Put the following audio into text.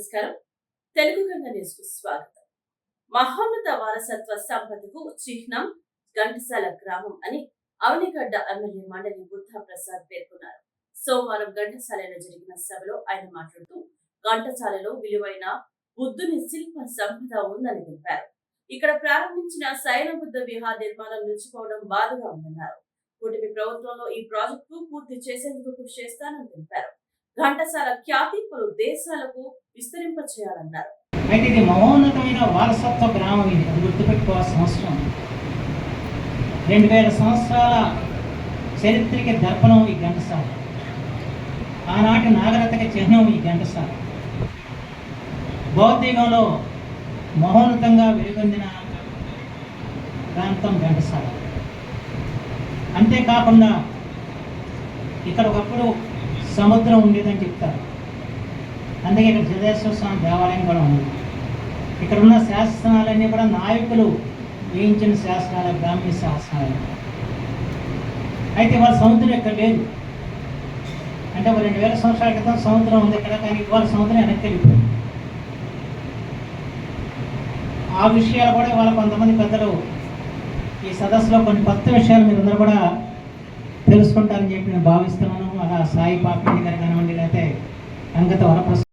నమస్కారం. తెలుగు గంగ న్యూస్కు స్వాగతం. మహోన్నత వారసత్వ సంపదకు చిహ్నం ఘంటసాల గ్రామం అని అవనిగడ్డ ఎమ్మెల్యే మండలి బుద్ధ ప్రసాద్ పేర్కొన్నారు. సోమవారం ఘంటసాలలో జరిగిన సభలో ఆయన మాట్లాడుతూ ఘంటసాలలో విలువైన బుద్ధుని శిల్ప సంపద ఉందని తెలిపారు. ఇక్కడ ప్రారంభించిన శైన బుద్ధ విహార్ నిర్మాణం నిలిచిపోవడం బాధగా ఉందన్నారు. కూటమి ప్రభుత్వంలో ఈ ప్రాజెక్టు పూర్తి చేసేందుకు కృషి చేస్తానని తెలిపారు. ఘంటసాల ఖ్యాతి పలు దేశాలకు విస్తరింప చేయాలన్నారు అయితే ఇది మహోన్నతమైన వారసత్వ గ్రామం ఇది. అది గుర్తుపెట్టుకోవాల్సిన అవసరం రెండు వేల సంవత్సరాల చరిత్రకి దర్పణం ఈ ఘంటసాల. ఆనాటి నాగరికతకి చిహ్నం ఈ ఘంటసాల. బౌద్ధికంలో మహోన్నతంగా వెలుగొందిన ప్రాంతం ఘంటసాల. అంతేకాకుండా ఇక్కడ ఒకప్పుడు సముద్రం ఉండేదని చెప్తారు. అందుకే ఇక్కడ సిద్ధేశ్వర స్వామి దేవాలయం కూడా ఉంది. ఇక్కడ ఉన్న శాసనాలన్నీ కూడా నాయకులు వేయించిన శాసనాలు బ్రాహ్మీ శాసనాలు. అయితే వాళ్ళ సముద్రం ఇక్కడ లేదు. అంటే ఒక రెండు వేల సంవత్సరాల క్రితం సముద్రం ఉంది ఇక్కడ కానీ ఇవాళ సముద్రం వెనక్కి వెళ్ళిపోయింది. ఆ విషయాలు కూడా ఇవాళ కొంతమంది పెద్దలు ఈ సదస్సులో కొన్ని కొత్త విషయాలు మీరు అందరూ కూడా తెలుసుకుంటారని చెప్పి నేను భావిస్తున్నాను. అలా సాయి పాపిరెడ్డి గారు కానివ్వండి లేకపోతే అంగత వరప్రసాద్